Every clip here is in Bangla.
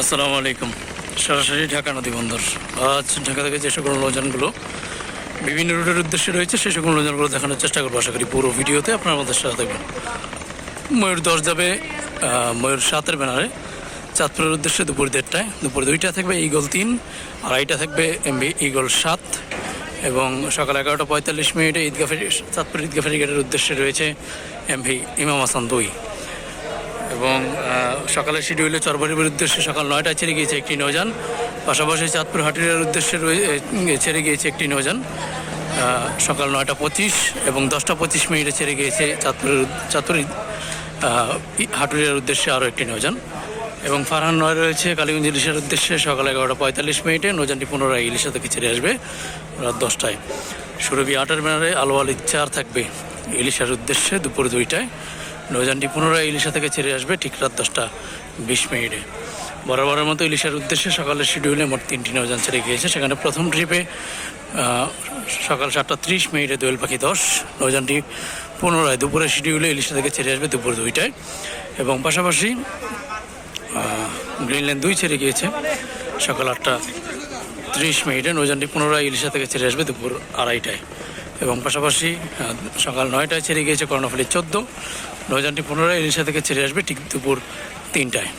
আসসালামু আলাইকুম। সরাসরি ঢাকা নদী বন্দর আজ ঢাকা থেকে যে সকল নৌযানগুলো, বিভিন্ন রুটের উদ্দেশ্যে রয়েছে, সেই সকল নৌযানগুলো দেখানোর চেষ্টা করব। আশা করি পুরো ভিডিওতে আপনার আমাদের সাথে থাকবেন। ময়ূর দশ যাবে ময়ূর সাতের ব্যানারে চাঁদপুরের উদ্দেশ্যে দুপুর দেড়টায়, দুপুর দুইটা থাকবে ইগল তিন, আড়াইটা থাকবে এমবি ইগল সাত, এবং সকাল এগারোটা পঁয়তাল্লিশ মিনিটে ঈদগা ফেরি চাঁদপুর ঈদগা ফেরিঘাটের উদ্দেশ্যে রয়েছে এমভি ইমাম হাসান দুই। এবং আহ, সকালের শিডিউলে চরবাড়ির উদ্দেশ্যে সকাল নয়টায় ছেড়ে গিয়েছে একটি নৌযান। পাশাপাশি চাঁদপুর হাটিয়ার উদ্দেশ্যে ছেড়ে গিয়েছে একটি নৌযান। সকাল নয়টা পঁচিশ এবং দশটা পঁচিশ মিনিটে ছেড়ে গিয়েছে চাঁদপুরের চাঁদপুর হাটুরিয়ার উদ্দেশ্যে আরও একটি নৌযান। এবং ফারহান নয় রয়েছে কালীগঞ্জ ইলিশের উদ্দেশ্যে সকাল এগারোটা পঁয়তাল্লিশ মিনিটে। নৌযানটি পুনরায় ইলিশা থেকে ছেড়ে আসবে রাত দশটায়। সুরভি আটার ব্যানারে আলো আলি চার থাকবে ইলিশার উদ্দেশ্যে দুপুর দুইটায়। নৌযানটি পুনরায় ইলিশা থেকে ছেড়ে আসবে ঠিক রাত দশটা বিশ মিনিটে। বরাবরের মতো ইলিশার উদ্দেশ্যে সকালের শিডিউলে মোট তিনটি নৌযান ছেড়ে গিয়েছে। সেখানে প্রথম ট্রিপে সকাল সাতটা ত্রিশ মিনিটে দোয়েল পাখি দশ, নৌযানটি পুনরায় দুপুরের শিডিউলে ইলিশা থেকে ছেড়ে আসবে দুপুর দুইটায়। এবং পাশাপাশি গ্রিনল্যান্ড দুই ছেড়ে গিয়েছে সকাল আটটা ত্রিশ মিনিটে। নৌযানটি পুনরায় ইলিশা থেকে ছেড়ে আসবে দুপুর আড়াইটায়। এবং পাশাপাশি সকাল নয়টায় ছেড়ে গিয়েছে কর্ণফুলি চোদ্দ। নৌযানটি পুনরায় ইলিশা থেকে ছেড়ে আসবে ঠিক দুপুর তিনটায়।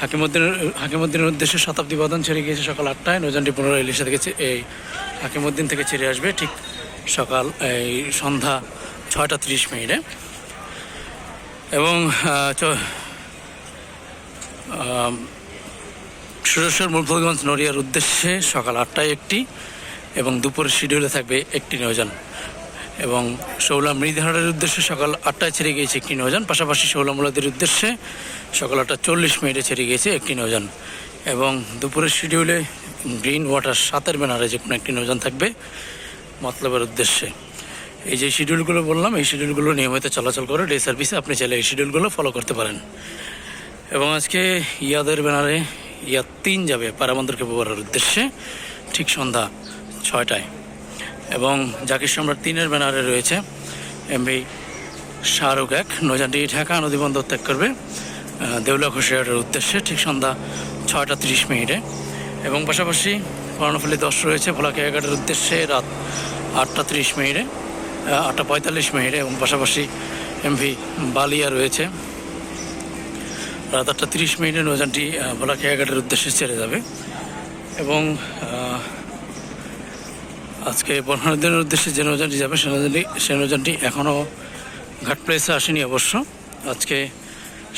হাকিমুদ্দিনের হাকিমুদ্দিনের উদ্দেশ্যে শতাব্দী বাদন ছেড়ে গিয়েছে সকাল আটটায়। নৌযানটি পুনরায় ইলিশা থেকে এই হাকিমুদ্দিন থেকে ছেড়ে আসবে ঠিক সকাল, এই সন্ধ্যা ছয়টা ত্রিশ মিনিটে। এবং সুরেশ্বর মুরফলগঞ্জ নড়িয়ার উদ্দেশ্যে সকাল আটটায় একটি এবং দুপুরের শিডিউলে থাকবে একটি নৌযান এবং শৌলা মৃধারের উদ্দেশ্যে সকাল আটটায় ছেড়ে গিয়েছে একটি নৌযান পাশাপাশি শৌলা মুলাদের উদ্দেশ্যে সকাল আটটা চল্লিশ মিনিটে ছেড়ে গিয়েছে একটি নৌযান এবং দুপুরের শিডিউলে গ্রিন ওয়াটার সাতের ব্যানারে যে কোনো একটি নৌযান থাকবে মতলবের উদ্দেশ্যে। এই যে শিডিউলগুলো বললাম, এই শিডিউলগুলো নিয়মিত চলাচল করে ডে সার্ভিসে আপনি চাইলে এই শিডিউলগুলো ফলো করতে পারেন। এবং আজকে ইয়াদের ব্যানারে ইয়াদ তিন যাবে পারাবন্দরকে ব্যবহারের উদ্দেশ্যে। ঠিক সন্ধ্যা ছয়টায়। এবং জাকির সম্রাট তিনের ব্যানারে রয়েছে এমবি শাহরুখ এক। নৌযানটি ঢাকা নদীবন্দর ত্যাগ করবে দেউলা ঘোষিয়ারের উদ্দেশ্যে ঠিক সন্ধ্যা ছয়টা তিরিশ মিনিটে। এবং পাশাপাশি কর্ণফুলি দশ রয়েছে ভোলাকে এগারোটার উদ্দেশ্যে রাত আটটা তিরিশ মিনিটে আটটা পঁয়তাল্লিশ মিনিটে। এবং পাশাপাশি এমভি বালিয়া রয়েছে রাত আটটা তিরিশ মিনিটে নৌযানটি আহ, ভোলা খেয়াঘাটের উদ্দেশ্যে ছেড়ে যাবে। এবং আজকে পনেরো দিনের উদ্দেশ্যে যে নৌযানটি যাবে সে নৌযানটি সে নৌযানটি এখনও ঘাট প্লেসে আসেনি অবশ্য। আজকে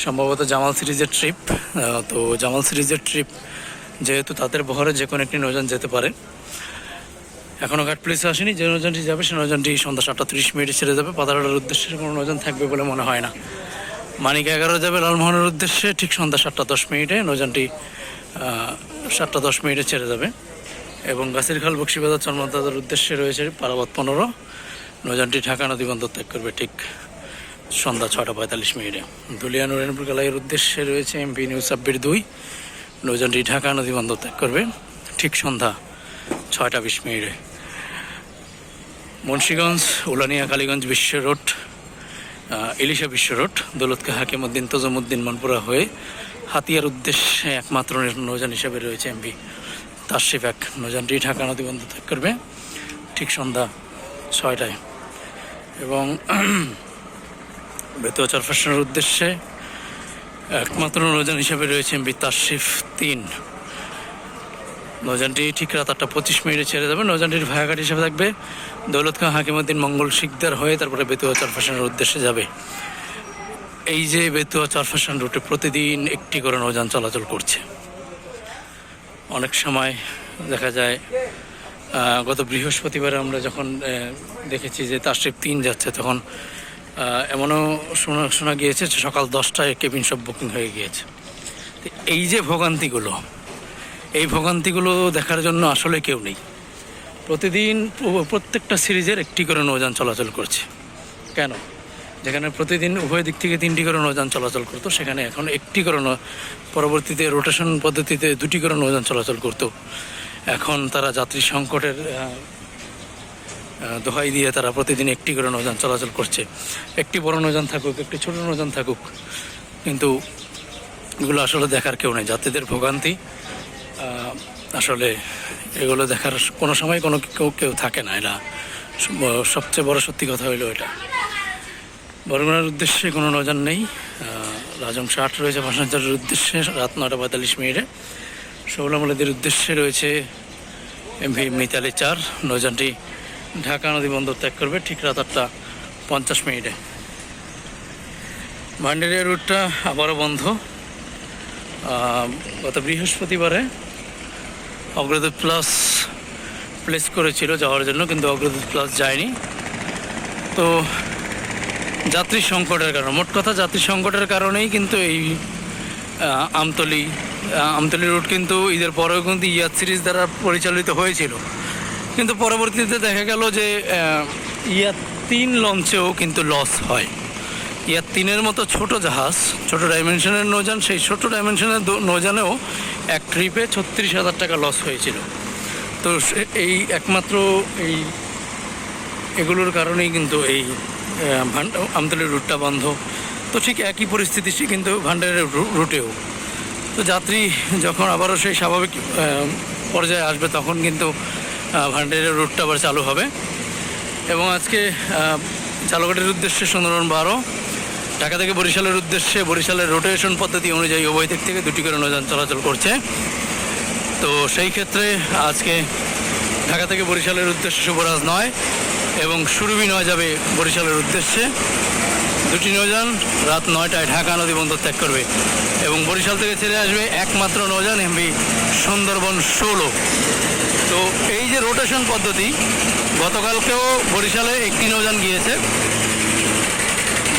সম্ভবত জামাল সিরিজের ট্রিপ তো জামাল সিরিজের ট্রিপ যেহেতু তাদের বহরে যে কোনো একটি নৌযান যেতে পারে। এখনও ঘাট প্লেসে আসেনি যে নৌযানটি যাবে সে নৌযানটি সন্ধ্যা সাতটা তিরিশ মিনিটে ছেড়ে যাবে পাতারাটার উদ্দেশ্যে কোনো নৌযান থাকবে বলে মনে হয় না। মানিক এগারো যাবে লালমোহনের উদ্দেশ্যে ঠিক সন্ধ্যা সাতটা দশ মিনিটে নৌযানটি আহ, সাতটা দশ মিনিটে ছেড়ে যাবে এবং গাছের খাল বক্সিবাজার চন্মদাদার উদ্দেশ্যে রয়েছে পারাবাদ পনেরো। নৌযানটি ঢাকা নদী বন্দর ত্যাগ করবে ঠিক সন্ধ্যা ছটা পঁয়তাল্লিশ মিনিটে। দুলিয়া নুরেনপুর কালাইয়ের উদ্দেশ্যে রয়েছে এমপি নিউজ সাব্বির দুই। নৌযানটি ঢাকা নদী বন্দর ত্যাগ করবে ঠিক সন্ধ্যা ছয়টা বিশ মিনিটে। মুন্সীগঞ্জ, উলানিয়া, কালীগঞ্জ বিশ্ব রোড ইলিশা বিশ্ব রোড, দৌলতকে হাকিমউদ্দিন তজমুদ্দিন মনপুরা হয়ে হাতিয়ার উদ্দেশ্যে একমাত্র নৌযান হিসেবে রয়েছে এমপি। তাশরিফ এক নৌযানটি ঢাকা নদী বন্ধ ত্যাগ করবে ঠিক সন্ধ্যা ছয়টায়। এবং বেতুয়া চরফাশনের উদ্দেশ্যে একমাত্র নৌযান হিসেবে রয়েছে তাশরিফ তিন। নৌযানটি ঠিক রাত আটটা পঁচিশ মিনিটে ছেড়ে যাবে। নৌযানটির ভায়াঘাট হিসেবে থাকবে দৌলত খাঁ হাকিমুদ্দিন মঙ্গল শিকদার হয়ে তারপরে বেতুয়া চরফাশনের উদ্দেশ্যে যাবে। এই যে বেতুয়া চরফাশন রুটে প্রতিদিন একটি করে নৌযান চলাচল করছে। অনেক সময় দেখা যায় গত বৃহস্পতিবার আমরা যখন দেখেছি যে তার তাশরিফ তিন যাচ্ছে, তখন এমনও শোনা শোনা গিয়েছে সকাল দশটায় কেবিন সব বুকিং হয়ে গিয়েছে। এই যে ভোগান্তিগুলো, এই ভোগান্তিগুলো দেখার জন্য আসলে কেউ নেই। প্রতিদিন প্রত্যেকটা সিরিজের একটি করে নৌযান চলাচল করছে। কেন? যেখানে প্রতিদিন উভয় দিক থেকে তিনটি করে নৌযান চলাচল করতো, সেখানে এখন একটি করে পরবর্তীতে রোটেশন পদ্ধতিতে দুটি করে নৌযান চলাচল করতো। এখন তারা যাত্রী সংকটের দোহাই দিয়ে তারা প্রতিদিন একটি করে নৌযান চলাচল করছে। একটি বড় নৌযান থাকুক, একটি ছোট নৌযান থাকুক, কিন্তু এগুলো আসলে দেখার কেউ নেই। যাত্রীদের ভোগান্তি আসলে এগুলো দেখার কোনো সময় কোনো কেউ কেউ থাকে না। এটা সবচেয়ে বড় সত্যি কথা হইল এটা। বরগুনার উদ্দেশ্যে কোনো নজর নেই। রাজংশ আট রয়েছে ভাষাচারের উদ্দেশ্যে, রাত নটা পঁয়তাল্লিশ মিনিটে। শৌলামলাদের উদ্দেশ্যে রয়েছে এমভি মিতালি চার। নৌযানটি ঢাকা নদী বন্দর ত্যাগ করবে ঠিক রাত আটটা পঞ্চাশ মিনিটে। ভান্ডারিয়া রুটটা আবারও বন্ধ। গত বৃহস্পতিবারে অগ্রদূত প্লাস প্লেস করেছিল যাওয়ার জন্য, কিন্তু অগ্রদূত প্লাস যায়নি। তো যাত্রী সংকটের কারণে, মোট কথা যাত্রী সংকটের কারণেই কিন্তু এই আমতলি আমতলি রুট কিন্তু ঈদের পরেও কিন্তু ইয়াত সিরিজ দ্বারা পরিচালিত হয়েছিল। কিন্তু পরবর্তীতে দেখা গেল যে ইয়াত তিন লঞ্চেও কিন্তু লস হয়। ইয়াত তিনের মতো ছোট জাহাজ, ছোট ডাইমেনশনের নৌযান, সেই ছোট ডাইমেনশনের নৌযানেও এক ট্রিপে ছত্রিশ হাজার টাকা লস হয়েছিল। তো এই একমাত্র এই, এগুলোর কারণেই কিন্তু এই আমতলির রুটটা বন্ধ। তো ঠিক একই পরিস্থিতি সে কিন্তু ভান্ডারের রুটেও। তো যাত্রী যখন আবারও সেই স্বাভাবিক পর্যায়ে আসবে, তখন কিন্তু ভান্ডারের রুটটা আবার চালু হবে। এবং আজকে চালকাটির উদ্দেশ্যে সুন্দরবন বারো, ঢাকা থেকে বরিশালের উদ্দেশ্যে বরিশালের রোটেশন পদ্ধতি অনুযায়ী উভয় দিক থেকে দুটি করে নৌযান চলাচল করছে। তো সেই ক্ষেত্রে আজকে ঢাকা থেকে বরিশালের উদ্দেশ্যে শুভরাজ নয় এবং সুরভি নয় যাবে বরিশালের উদ্দেশ্যে। দুটি নৌযান রাত নয়টায় ঢাকা নদী বন্দর ত্যাগ করবে এবং বরিশাল থেকে ছেড়ে আসবে একমাত্র নৌযান এমবি সুন্দরবন ষোলো। তো এই যে রোটেশন পদ্ধতি, গতকালকেও বরিশালে একটি নৌযান গিয়েছে।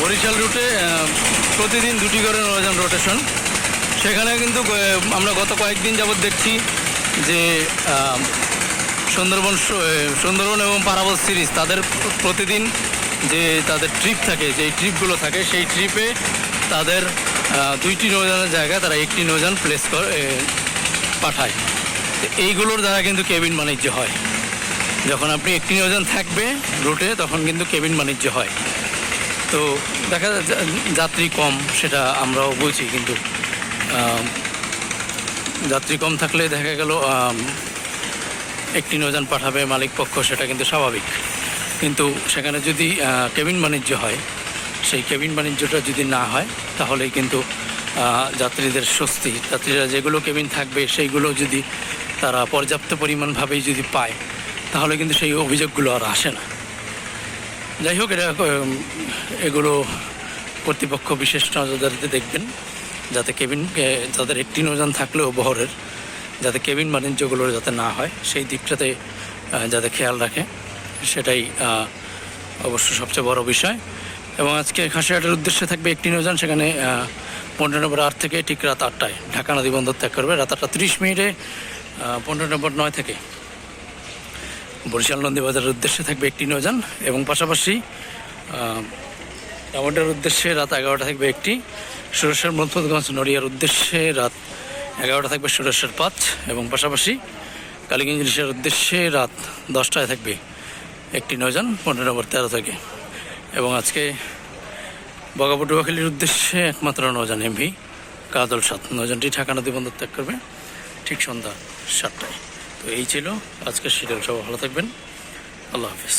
বরিশাল রুটে প্রতিদিন দুটি করে নৌযান রোটেশন সেখানে কিন্তু আমরা গত কয়েকদিন যাবৎ দেখছি যে সুন্দরবন সুন্দরবন এবং পারাবত সিরিজ, তাদের প্রতিদিন যে তাদের ট্রিপ থাকে, যে ট্রিপগুলো থাকে, সেই ট্রিপে তাদের দুইটি নৌযানের জায়গায় তারা একটি নৌযান প্লেস করে পাঠায়। এইগুলোর দ্বারা কিন্তু কেবিন বাণিজ্য হয়। যখন আপনি একটি নৌযান থাকবে রুটে, তখন কিন্তু কেবিন বাণিজ্য হয়। তো দেখা যাত্রী কম, সেটা আমরাও বুঝি, কিন্তু যাত্রী কম থাকলে দেখা গেল একটি নৌযান পাঠাবে মালিক পক্ষ, সেটা কিন্তু স্বাভাবিক। কিন্তু সেখানে যদি কেবিন বাণিজ্য হয়, সেই কেবিন বাণিজ্যটা যদি না হয় তাহলেই কিন্তু যাত্রীদের স্বস্তি। যাত্রীরা যেগুলো কেবিন থাকবে, সেইগুলো যদি তারা পর্যাপ্ত পরিমাণভাবেই যদি পায়, তাহলে কিন্তু সেই অভিযোগগুলো আর আসে না। যাই হোক এটা এগুলো কর্তৃপক্ষ বিশেষ নজরদারিতে দেখবেন, যাতে কেবিন যাদের একটি নৌযান থাকলেও বহরের যাতে কেবিন বাণিজ্যগুলোর যাতে না হয়, সেই দিকটাতে যাতে খেয়াল রাখে, সেটাই অবশ্য সবচেয়ে বড় বিষয়। এবং আজকে খাসিয়াটের উদ্দেশ্যে থাকবে একটি নৌযান সেখানে পনেরো নম্বর আট থেকে ঠিক রাত আটটায় ঢাকা নদী বন্দর ত্যাগ করবে। রাত আটটা তিরিশ মিনিটে পনেরো নম্বর নয় থেকে। বরিশাল নন্দীবাজারের উদ্দেশ্যে থাকবে একটি নৌযান এবং পাশাপাশি টামাটার উদ্দেশ্যে রাত এগারোটা থাকবে একটি। সুরেশ্বর মধ্যগঞ্জ নড়িয়ার উদ্দেশ্যে রাত এগারোটা থাকবে সুরেশ্বর পাঁচ এবং পাশাপাশি কালীগঞ্জ ইলিশের উদ্দেশ্যে রাত দশটায় থাকবে একটি নৌযান পনেরো নম্বর তেরো থেকে। এবং আজকে বগাপটুয়াখালীর উদ্দেশ্যে একমাত্র নৌযান এমভি কাদল সাত। নজনটি ঢাকা নদী বন্দর ত্যাগ করবে ঠিক সন্ধ্যা সাতটায়। তো এই ছিল আজকের শিডিউল। সব ভালো থাকবেন। আল্লাহ হাফিজ।